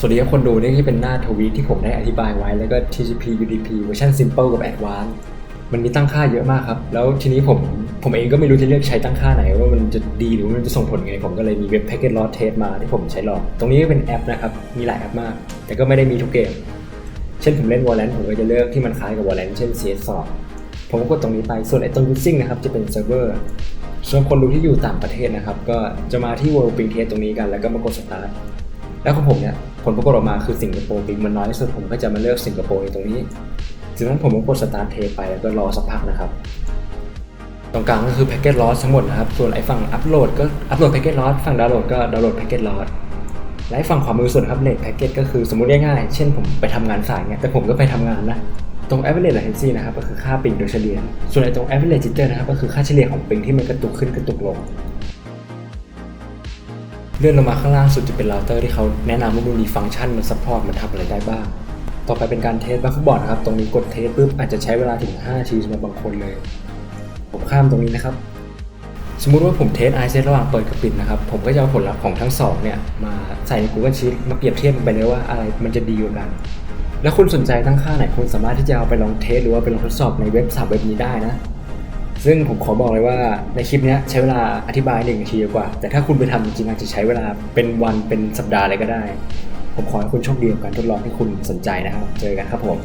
สวัสดีครับคนดูนี่ที่เป็นหน้าทวีตที่ผมได้อธิบายไว้ แล้วก็ TCP UDP เวอร์ชัน Simple กับ Advanced มันมีตั้งค่าเยอะมากครับ แล้วทีนี้ผมผมเองก็ไม่รู้จะเลือกใช้ตั้งค่าไหน ว่ามันจะดีหรือมันจะส่งผลไง ผมก็เลยมีเว็บ Packet Loss Test มาที่ผมใช้ลอง ตรงนี้ก็เป็นแอปนะครับ มีหลายแอปมาก แต่ก็ไม่ได้มีทุกเกม เช่นผมเล่น Valorant ผมก็จะเลือกที่มันคล้ายกับ Valorant เช่น CS2 ผมก็กดตรงนี้ไป ส่วนไอ้ตรง using นะครับจะเป็นเซิร์ฟเวอร์ส่วนคนดูที่อยู่ต่างประเทศนะครับก็จะมาที่ World Ping Test ตรงนี้กัน แล้วก็มากด start แล้วของผมเนี่ย ลปรากฏออกมาคือสิงคโปร์ปิงมันน้อยที่สุดผมก็จะมาเลือกสิงคโปร์ตรงนี้จากนั้นผมก็กด start test ไปแล้วก็รอสักพักนะครับ ตรงกลางก็คือ packet loss ทั้งหมดนะครับ ส่วนไอ้ฝั่งอัปโหลดก็อัปโหลด packet loss ฝั่งดาวน์โหลดก็ดาวน์โหลด packet loss และไอ้ฝั่งขวามือสุดครับ rate packet ก็คือสมมติง่ายๆเช่นผมไปทำงานสายเงี้ยแต่ผมก็ไปทำงานนะตรง average latency นะครับก็คือค่าปิงโดยเฉลี่ย ส่วนไอ้ตรง average jitter นะครับก็คือค่าเฉลี่ยของปิงที่มันกระตุกขึ้นกระตุกลง เลื่อนลงมาข้างล่างสุดจะเป็นเราเตอร์ที่เขาแนะนำว่ามันมีฟังก์ชันมันซัพพอร์ตมันทำอะไรได้บ้าง ต่อไปเป็นการเทสบัคบอร์ดครับ ตรงนี้กดเทสปุ๊บอาจจะใช้เวลาถึง5นาทีสำหรับบางคนเลย ผมข้ามตรงนี้นะครับ สมมุติว่าผมเทสไอเซตระหว่างเปิดกับปิดนะครับ ผมก็จะเอาผลลัพธ์ของทั้งสองเนี่ยมาใส่ใน Google Sheet มาเปรียบเทียบกันไปเลยว่าอะไรมันจะดีกว่ากัน แล้วคุณสนใจตั้งค่าไหนคุณสามารถที่จะเอาไปลองเทสหรือว่าไปลองทดสอบในเว็บสามเว็บนี้ได้นะ ซึ่งผมขอบอกเลยว่าในคลิปนี้ใช้เวลาอธิบายหนึ่งนาทีกว่า แต่ถ้าคุณไปทำจริงๆอาจจะใช้เวลาเป็นวันเป็นสัปดาห์เลยก็ได้ ผมขอให้คุณโชคดีกับการทดลองที่คุณสนใจนะครับ เจอกันครับผม